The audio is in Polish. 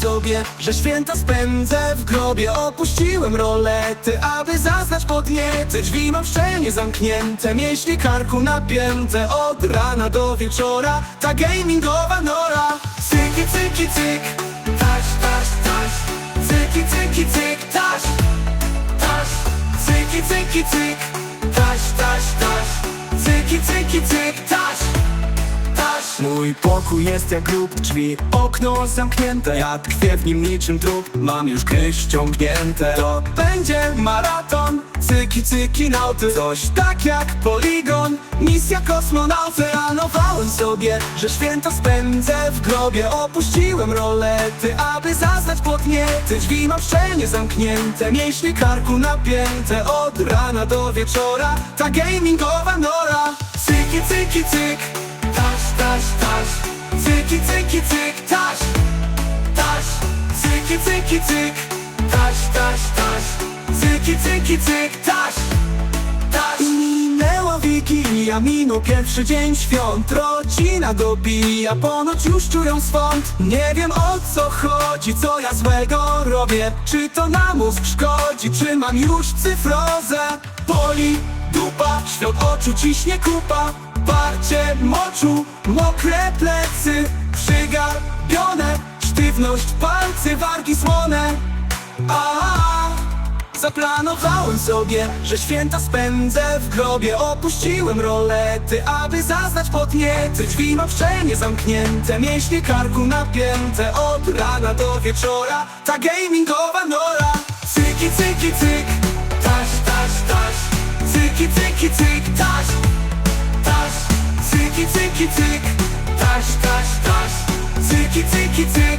sobie, że święta spędzę w grobie. Opuściłem rolety, aby zaznać podniety. Drzwi mam szczelnie zamknięte, myśli karku napięte. Od rana do wieczora, ta gamingowa nora. Cyki, cyki, cyk, taś, taś, taś. Cyki, cyki, cyk, taś, taś. Cyki, cyki, cyk, taś, taś, taś. Cyki, cyki, cyk, Taś. Mój pokój jest jak grób drzwi Okno zamknięte, ja tkwię w nim niczym trup. Mam już gry ściągnięte To będzie maraton. Cyki, cyki, nauty. Coś tak jak poligon. Misja kosmonauty. Planowałem sobie, że święta spędzę w grobie. Opuściłem rolety, aby zaznać podniety Drzwi mam szczelnie zamknięte. Mięśnie karku napięte. Od rana do wieczora Ta gamingowa nora. Cyki, cyki, cyk Taś, taś, Cyki, cyki, cyk Taś, taś. Cyki, cyki, cyk. Taś, taś, taś. Cyki, cyki, cyk Taś, taś. Minęła Wigilia, minął pierwszy dzień świąt. Rodzina dobija, ponoć już czują swąd. Nie wiem o co chodzi, co ja złego robię. Czy to na mózg szkodzi, czy mam już cyfrozę? Boli dupa, świat oczu ciśnie kupa Parcie moczu, mokre plecy Przygarbione, sztywność palcy, wargi słone. A Zaplanowałem sobie, że święta spędzę w grobie. Opuściłem rolety, aby zaznać podniety. Drzwi mam szczelnie zamknięte, mięśnie karku napięte. Od rana do wieczora, ta gamingowa nora Cyki, cyki, cyk, taś, taś, taś. Cyki, cyki, cyk, taś, taś Cyki, cyki, cyk, taś, taś, taś Cyki, cyki, cyk